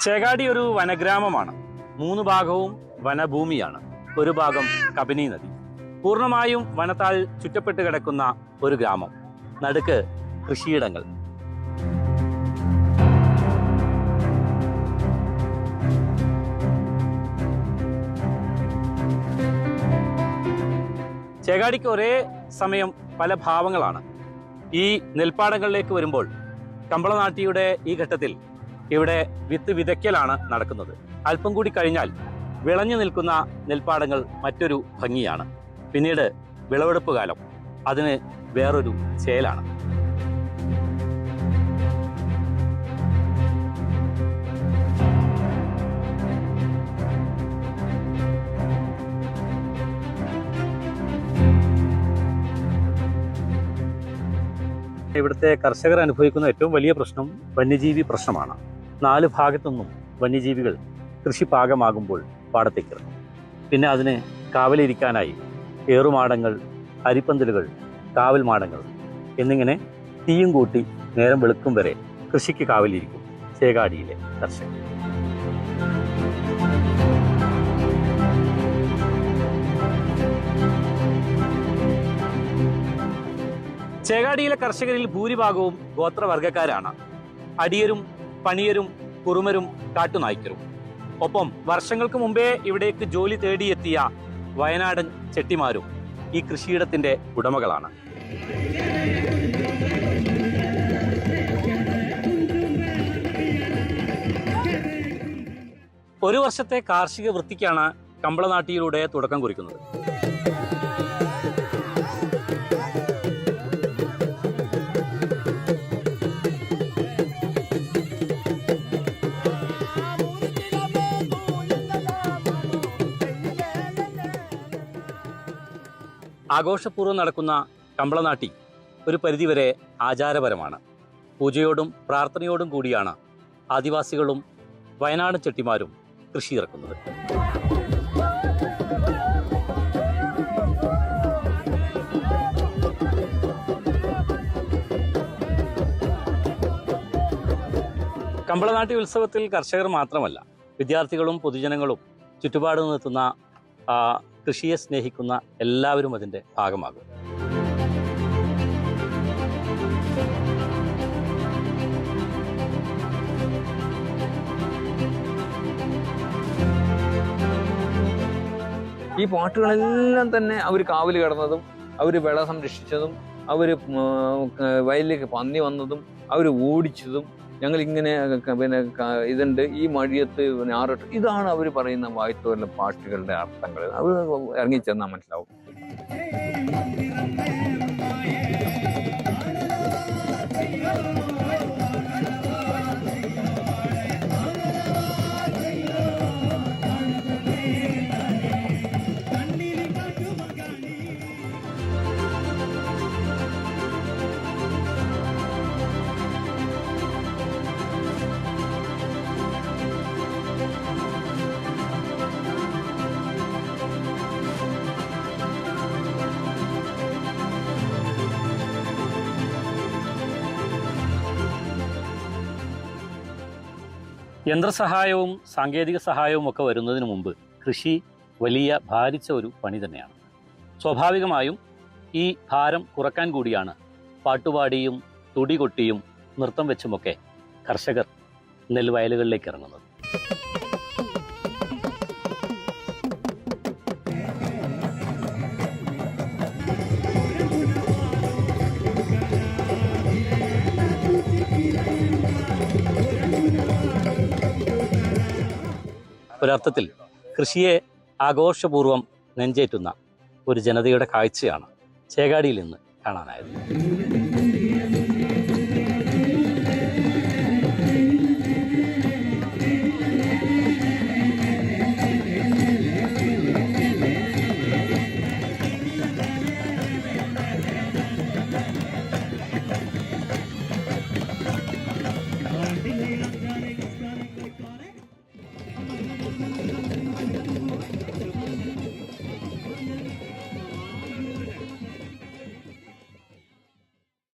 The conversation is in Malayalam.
ചേകാടി ഒരു വനഗ്രാമമാണ്. മൂന്ന് ഭാഗവും വനഭൂമിയാണ്. ഒരു ഭാഗം കബനി നദി. പൂർണമായും വനത്താൽ ചുറ്റപ്പെട്ട് കിടക്കുന്ന ഒരു ഗ്രാമം. നടുക്ക് കൃഷിയിടങ്ങൾ. ചേകാടിക്ക് ഒരേ സമയം പല ഭാവങ്ങളാണ്. ഈ നെൽപ്പാടങ്ങളിലേക്ക് വരുമ്പോൾ കമ്പളനാട്ടിയുടെ ഈ ഘട്ടത്തിൽ ഇവിടെ വിത്ത് വിതയ്ക്കലാണ് നടക്കുന്നത്. അല്പം കൂടി കഴിഞ്ഞാൽ വിളഞ്ഞു നിൽക്കുന്ന നെൽപ്പാടങ്ങൾ മറ്റൊരു ഭംഗിയാണ്. പിന്നീട് വിളവെടുപ്പ് കാലം. അതിന് വേറൊരു ചേലാണ്. ഇവിടുത്തെ കർഷകർ അനുഭവിക്കുന്ന ഏറ്റവും വലിയ പ്രശ്നം വന്യജീവി പ്രശ്നമാണ്. നാല് ഭാഗത്തുനിന്നും വന്യജീവികൾ കൃഷി പാകമാകുമ്പോൾ പാടത്തേക്ക് ഇറങ്ങും. പിന്നെ അതിന് കാവലിരിക്കാനായി ഏറുമാടങ്ങൾ അരിപ്പന്തലുകൾ കാവൽ മാടങ്ങൾ എന്നിങ്ങനെ തീയും കൂട്ടി നേരം വെളുക്കും വരെ കൃഷിക്ക് കാവലിരിക്കും ചേകാടിയിലെ കർഷകർ. ചേകാടിയിലെ കർഷകരിൽ ഭൂരിഭാഗവും ഗോത്രവർഗക്കാരാണ് അടിയരും പണിയരും കുറുമരും കാട്ടുനായ്ക്കരും. ഒപ്പം വർഷങ്ങൾക്ക് മുമ്പേ ഇവിടേക്ക് ജോലി തേടിയെത്തിയ വയനാടൻ ചെട്ടിമാരും ഈ കൃഷിയിടത്തിന്റെ ഉടമകളാണ്. ഒരു വർഷത്തെ കാർഷിക വൃത്തിക്കാണ് കമ്പളനാട്ടിയിലൂടെ തുടക്കം കുറിക്കുന്നത്. ആഘോഷപൂർവം നടക്കുന്ന കമ്പളനാട്ടി ഒരു പരിധിവരെ ആചാരപരമാണ്. പൂജയോടും പ്രാർത്ഥനയോടും കൂടിയാണ് ആദിവാസികളും വയനാട് ചെട്ടിമാരും കൃഷി ഇറക്കുന്നത്. കമ്പളനാട്ടി ഉത്സവത്തിൽ കർഷകർ മാത്രമല്ല വിദ്യാർത്ഥികളും പൊതുജനങ്ങളും ചുറ്റുപാട് നിർത്തുന്ന ആ, കൃഷിയെ സ്നേഹിക്കുന്ന എല്ലാവരും അതിന്റെ ഭാഗമാകും. ഈ പാട്ടുകളെല്ലാം തന്നെ അവർ കാവൽ കിടന്നതും അവർ വിള സംരക്ഷിച്ചതും അവർ വയലിലേക്ക് പന്നി വന്നതും അവർ ഓടിച്ചതും ഞങ്ങൾ ഇങ്ങനെ പിന്നെ ഇതുണ്ട്. ഈ മഴിയത്ത് ഞാറിട്ട് ഇതാണ് അവർ പറയുന്ന വായ്ത്തോരിലെ പാട്ടുകളുടെ അർത്ഥങ്ങൾ അത് ഇറങ്ങിച്ചെന്നാൽ മനസ്സിലാവും. യന്ത്രസഹായവും സാങ്കേതിക സഹായവും ഒക്കെ വരുന്നതിന് മുമ്പ് കൃഷി വലിയ ഭാരിച്ച ഒരു പണി തന്നെയാണ്. സ്വാഭാവികമായും ഈ ഭാരം കുറയ്ക്കാൻ കൂടിയാണ് പാട്ടുപാടിയും തുടി കൊട്ടിയും നൃത്തം വെച്ചുമൊക്കെ കർഷകർ നെൽവയലുകളിലേക്ക് ഇറങ്ങുന്നത്. ഒരർത്ഥത്തിൽ കൃഷിയെ ആഘോഷപൂർവം നെഞ്ചേറ്റുന്ന ഒരു ജനതയുടെ കാഴ്ചയാണ് ചേകാടിയിൽ നിന്ന് കാണാനായത്.